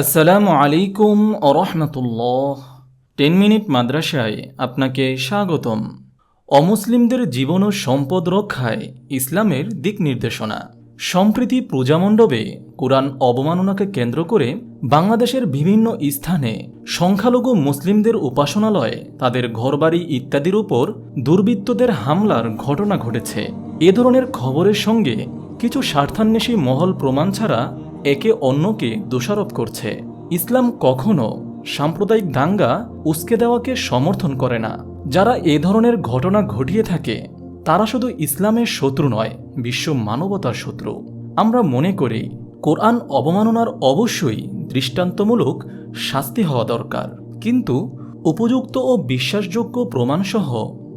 আসসালামু আলাইকুম রহমতুল্লাহ। Ten minute মাদ্রাসায় আপনাকে স্বাগতম। অমুসলিমদের জীবন ও সম্পদ রক্ষায় ইসলামের দিক নির্দেশনা। সম্প্রীতি পূজামণ্ডপে কোরআন অবমাননাকে কেন্দ্র করে বাংলাদেশের বিভিন্ন স্থানে সংখ্যালঘু মুসলিমদের উপাসনালয়ে, তাদের ঘরবাড়ি ইত্যাদির উপর দুর্বৃত্তদের হামলার ঘটনা ঘটেছে। এ ধরনের খবরের সঙ্গে কিছু স্বার্থান্বেষী মহল প্রমাণ ছাড়া একে অন্যকে দোষারোপ করছে। ইসলাম কখনো সাম্প্রদায়িক দাঙ্গা উস্কে দেওয়াকে সমর্থন করে না। যারা এ ধরনের ঘটনা ঘটিয়ে থাকে, তারা শুধু ইসলামের শত্রু নয়, বিশ্ব মানবতার শত্রু। আমরা মনে করি, কোরআন অবমাননার অবশ্যই দৃষ্টান্তমূলক শাস্তি হওয়া দরকার। কিন্তু উপযুক্ত ও বিশ্বাসযোগ্য প্রমাণসহ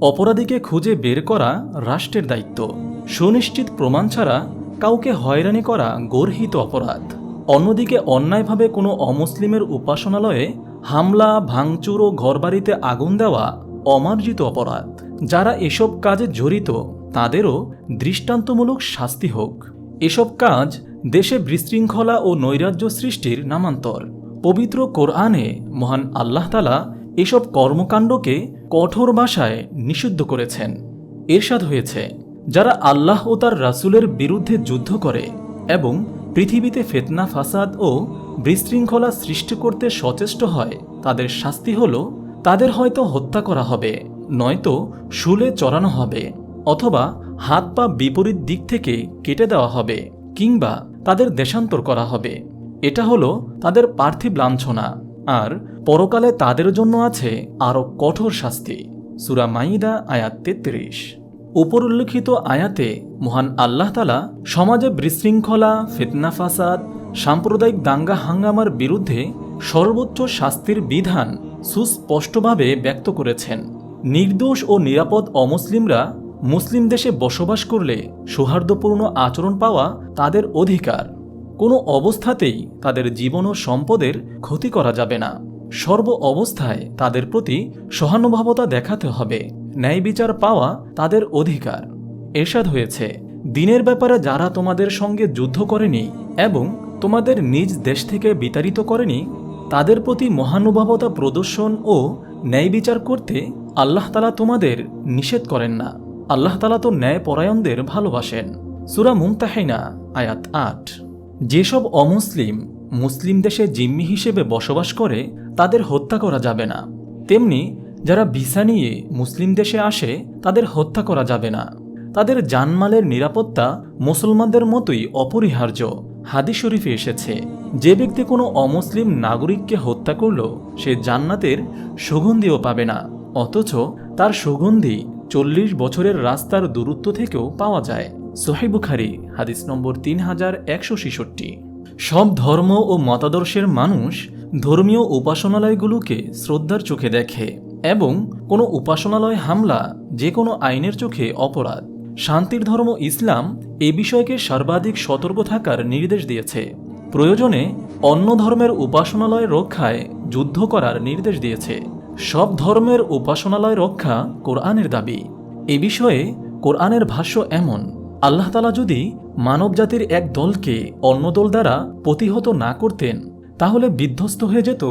অপরাধীকে খুঁজে বের করা রাষ্ট্রের দায়িত্ব। সুনিশ্চিত প্রমাণ ছাড়া কাউকে হয়রানি করা গর্হিত অপরাধ। অন্যদিকে অন্যায়ভাবে কোনো অমুসলিমের উপাসনালয়ে হামলা, ভাঙচুর ও ঘরবাড়িতে আগুন দেওয়া অমার্জিত অপরাধ। যারা এসব কাজে জড়িত, তাদেরও দৃষ্টান্তমূলক শাস্তি হোক। এসব কাজ দেশে বিশৃঙ্খলা ও নৈরাজ্য সৃষ্টির নামান্তর। পবিত্র কোরআনে মহান আল্লাহতালা এসব কর্মকাণ্ডকে কঠোর ভাষায় নিষিদ্ধ করেছেন। এরশাদ হয়েছে। যারা আল্লাহ ও তার রাসূলের বিরুদ্ধে যুদ্ধ করে এবং পৃথিবীতে ফেতনা, ফাসাদ ও বিশৃঙ্খলা সৃষ্টি করতে সচেষ্ট হয়, তাদের শাস্তি হল তাদের হয়তো হত্যা করা হবে, নয়তো শুলে চড়ানো হবে, অথবা হাত পা বিপরীত দিক থেকে কেটে দেওয়া হবে, কিংবা তাদের দেশান্তর করা হবে। এটা হলো তাদের পার্থিব লাঞ্ছনা। আর পরকালে তাদের জন্য আছে আরও কঠোর শাস্তি। সুরা মাইদা, আয়াত তেত্রিশ। উপর উল্লিখিত আয়াতে মহান আল্লাহ তালা সমাজে বিশৃঙ্খলা, ফিতনা ফাসাদ, সাম্প্রদায়িক দাঙ্গা হাঙ্গামার বিরুদ্ধে সর্বোচ্চ শাস্তির বিধান সুস্পষ্টভাবে ব্যক্ত করেছেন। নির্দোষ ও নিরাপদ অমুসলিমরা মুসলিম দেশে বসবাস করলে সৌহার্দ্যপূর্ণ আচরণ পাওয়া তাদের অধিকার। কোনো অবস্থাতেই তাদের জীবন ও সম্পদের ক্ষতি করা যাবে না। সর্ব অবস্থায় তাদের প্রতি সহানুভবতা দেখাতে হবে। ন্যায় বিচার পাওয়া তাদের অধিকার। এরশাদ হয়েছে, দিনের ব্যাপারে যারা তোমাদের সঙ্গে যুদ্ধ করেনি এবং তোমাদের নিজ দেশ থেকে বিতাড়িত করেনি, তাদের প্রতি মহানুভবতা প্রদর্শন ও ন্যায় বিচার করতে আল্লাহ তালা তোমাদের নিষেধ করেন না। আল্লাহ তালা তো ন্যায় পরায়ণদের ভালোবাসেন। সুরা মুমতাহিনা আয়াত আট। যেসব অমুসলিম মুসলিম দেশে জিম্মি হিসেবে বসবাস করে, তাদের হত্যা করা যাবে না। তেমনি যারা ভিসা নিয়ে মুসলিম দেশে আসে, তাদের হত্যা করা যাবে না। তাদের জানমালের নিরাপত্তা মুসলমানদের মতোই অপরিহার্য হাদি শরীফে এসেছে। যে ব্যক্তি কোনো অমুসলিম নাগরিককে হত্যা করল, সে জান্নাতের সুগন্ধিও পাবে না। অথচ তার সুগন্ধি চল্লিশ বছরের রাস্তার দূরত্ব থেকেও পাওয়া যায়। সোহেবুখারি হাদিস নম্বর তিন হাজার একশো ছেষট্টি। সব ধর্ম ও মতাদর্শের মানুষ ধর্মীয় উপাসনালয়গুলোকে শ্রদ্ধার চোখে দেখে। এবং কোনো উপাসনালয় হামলা যে কোনো আইনের চোখে অপরাধ। শান্তির ধর্ম ইসলাম এ বিষয়কে সর্বাধিক সতর্ক থাকার নির্দেশ দিয়েছে। প্রয়োজনে অন্য ধর্মের উপাসনালয় রক্ষায় যুদ্ধ করার নির্দেশ দিয়েছে। সব ধর্মের উপাসনালয় রক্ষা কোরআনের দাবি। এ বিষয়ে কোরআনের ভাষ্য এমন, আল্লাহ তালা যদি মানবজাতির এক দলকে অন্য দল দ্বারা প্রতিহত না করতেন, তাহলে বিধ্বস্ত হয়ে যেত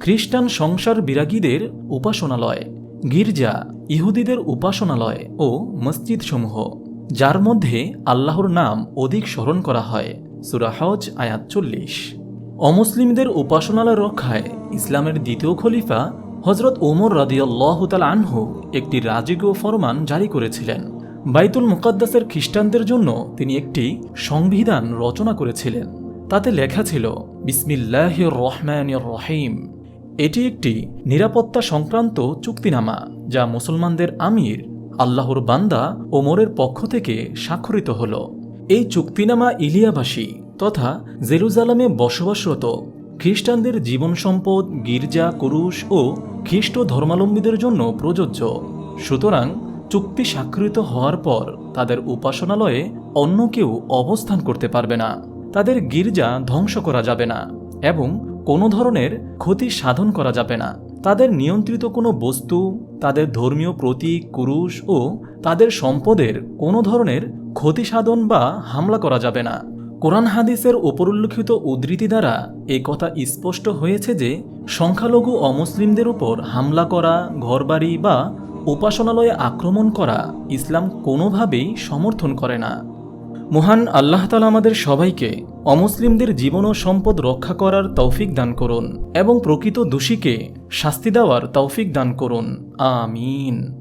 খ্রিস্টান সংসার বিরাগীদের উপাসনালয়, গির্জা, ইহুদিদের উপাসনালয় ও মসজিদসমূহ, যার মধ্যে আল্লাহর নাম অধিক স্মরণ করা হয় সুরাহজ আয়াত চল্লিশ। অমুসলিমদের উপাসনালয় রক্ষায় ইসলামের দ্বিতীয় খলিফা হজরত ওমর রাদিয়াল্লাহতাল আনহু একটি রাজকীয় ফরমান জারি করেছিলেন। বাইতুল মুকাদ্দাসের খ্রিস্টানদের জন্য তিনি একটি সংবিধান রচনা করেছিলেন। তাতে লেখা ছিল বিসমিল্লাহ রহমান রহিম। এটি একটি নিরাপত্তা সংক্রান্ত চুক্তিনামা যা মুসলমানদের আমির, আল্লাহর বান্দা ওমরের পক্ষ থেকে স্বাক্ষরিত হল। এই চুক্তিনামা ইলিয়াবাসী তথা জেরুজালামে বসবাসরত খ্রিস্টানদের জীবন সম্পদ, গির্জা, কুরুশ ও খ্রিস্ট ধর্মাবলম্বীদের জন্য প্রযোজ্য। সুতরাং চুক্তি স্বাক্ষরিত হওয়ার পর তাদের উপাসনালয়ে অন্য কেউ অবস্থান করতে পারবে না। তাদের গির্জা ধ্বংস করা যাবে না এবং কোনো ধরনের ক্ষতি সাধন করা যাবে না। তাদের নিয়ন্ত্রিত কোনো বস্তু, তাদের ধর্মীয় প্রতীক, কুরুশ ও তাদের সম্পদের কোনো ধরনের ক্ষতি সাধন বা হামলা করা যাবে না। কোরআন হাদিসের ওপর উল্লিখিত উদ্ধৃতি দ্বারা এ কথা স্পষ্ট হয়েছে যে, সংখ্যালঘু অমুসলিমদের উপর হামলা করা, ঘরবাড়ি বা উপাসনালয়ে আক্রমণ করা ইসলাম কোনোভাবেই সমর্থন করে না। মহান আল্লাহ তালা আমাদের সবাইকে অমুসলিমদের জীবন ও সম্পদ রক্ষা করার তৌফিক দান করুন এবং প্রকৃত দোষীকে শাস্তি দেওয়ার তৌফিক দান করুন। আমিন।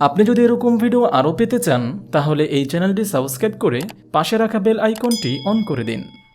আপনি যদি এরকম ভিডিও আরও পেতে চান, তাহলে এই চ্যানেলটি সাবস্ক্রাইব করে পাশে রাখা বেল আইকনটি অন করে দিন।